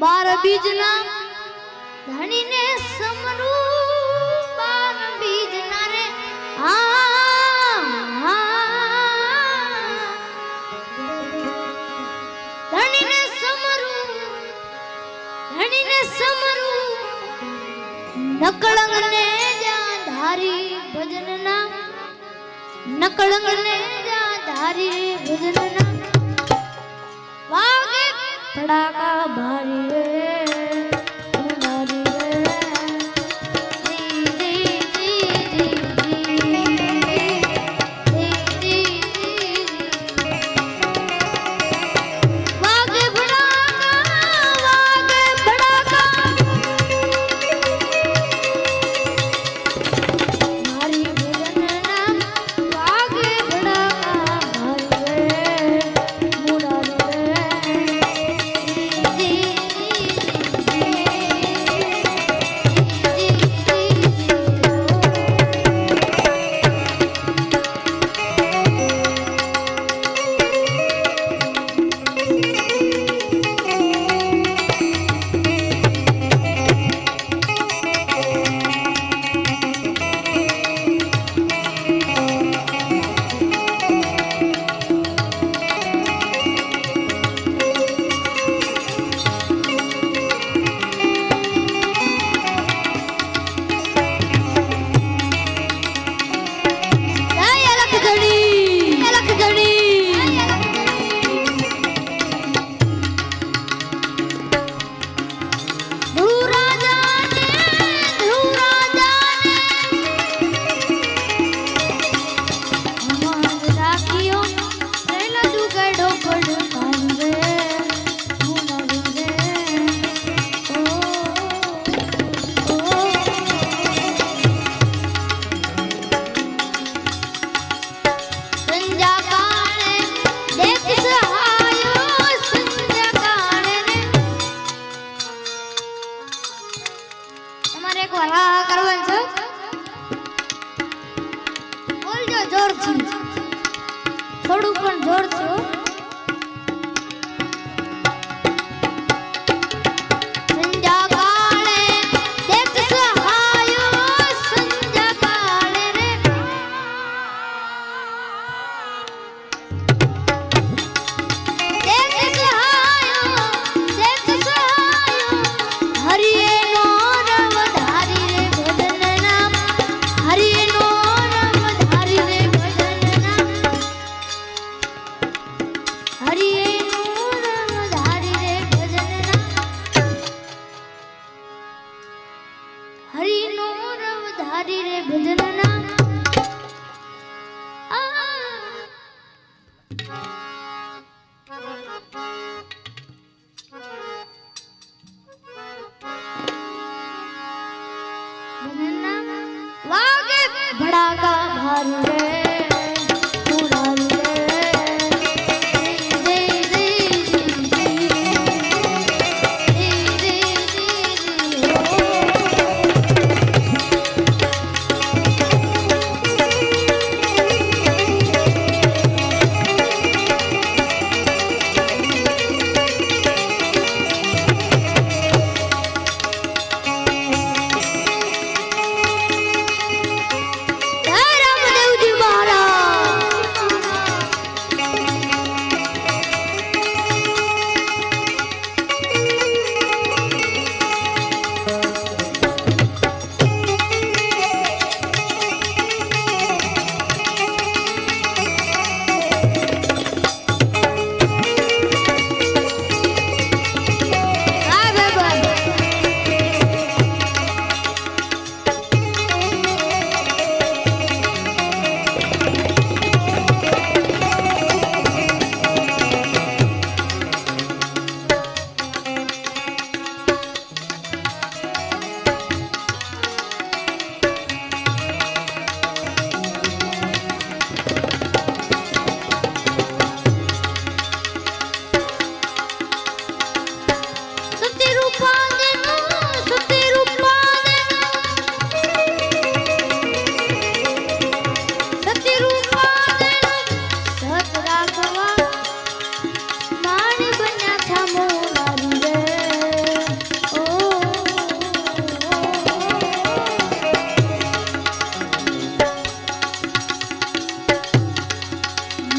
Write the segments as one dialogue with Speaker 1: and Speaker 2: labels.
Speaker 1: બાર બીજના ધણીને સમરું બાર બીજના રે. હા ધણીને સમરું ધણીને સમરું. નકળંગને જા ધારી ભજનના, નકળંગને જા ધારી ભજનના. ডাকা ভারী শরীরে বেদনা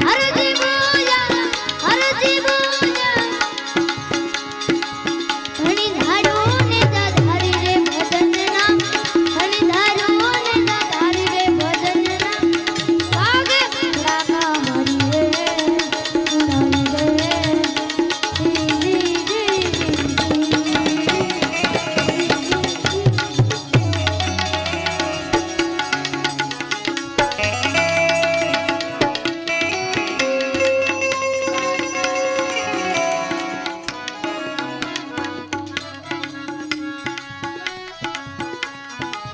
Speaker 1: అరుగు